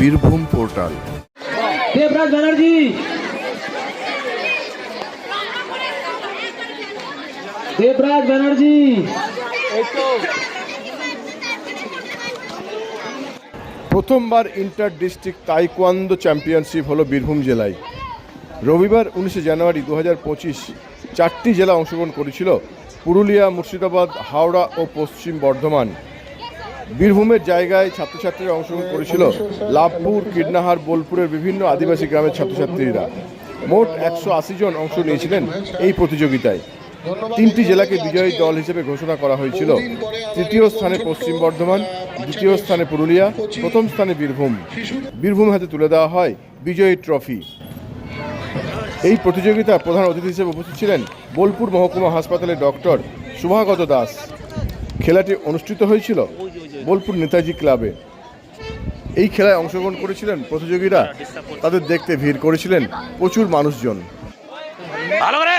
Birbhum portal. Debraj Banerjee. Debraj Banerjee. প্রথমবার inter district taekwondo championship হলো বীরভূম জেলায়। রবিবার উনিশে জানুয়ারি দু পঁচিশ চারটি জেলা অংশগ্রহণ করেছিল পুরুলিয়া মুর্শিদাবাদ হাওড়া ও পশ্চিম বর্ধমান। বীরভূমের জায়গায় ছাত্রছাত্রীরা অংশগ্রহণ করেছিল। লাভপুর, কিডনাহার, বোলপুরের বিভিন্ন আদিবাসী গ্রামের ছাত্রছাত্রীরা। মোট একশো আশি জন অংশ নিয়েছিলেন এই প্রতিযোগিতায়। তিনটি জেলাকে বিজয়ী দল হিসেবে ঘোষণা করা হয়েছিল। তৃতীয় স্থানে পশ্চিম বর্ধমান, দ্বিতীয় স্থানে পুরুলিয়া, প্রথম স্থানে বীরভূম। বীরভূম হাতে তুলে দেওয়া হয় বিজয়ী ট্রফি। এই প্রতিযোগিতা প্রধান অতিথি হিসেবে উপস্থিত ছিলেন বোলপুর মহকুমা হাসপাতালের ডক্টর শুভাগত দাস। খেলাটি অনুষ্ঠিত হয়েছিল বোলপুর নেতাজি ক্লাবে। এই খেলায় অংশগ্রহণ করেছিলেন প্রতিযোগীরা। তাদের দেখতে ভিড় করেছিলেন প্রচুর মানুষজন। ভালো করে।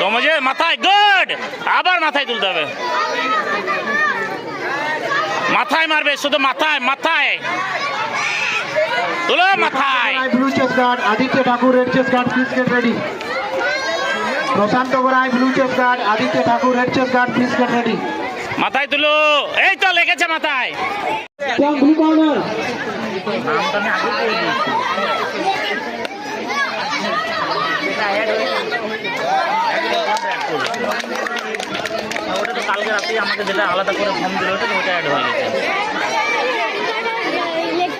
সমাজে মাথায় গুড আবার মাথায় তুলতে হবে। মাথায় মারবে শুধু মাথায় মাথায়। তুলো মাথায়। Blue chest guard Aditya Thakur red chest guard please get ready Prashanta Garai blue chest guard Aditya Thakur red chest guard please get ready মাথায় তুলো। এই তো লেগেছে মাথায়। ব্লু কর্নার ওটা তো কালকে রাতেই আমাকে যেটা আলাদা করে ফর্ম দিল ওটা ওটা অ্যাড হয়ে গেছে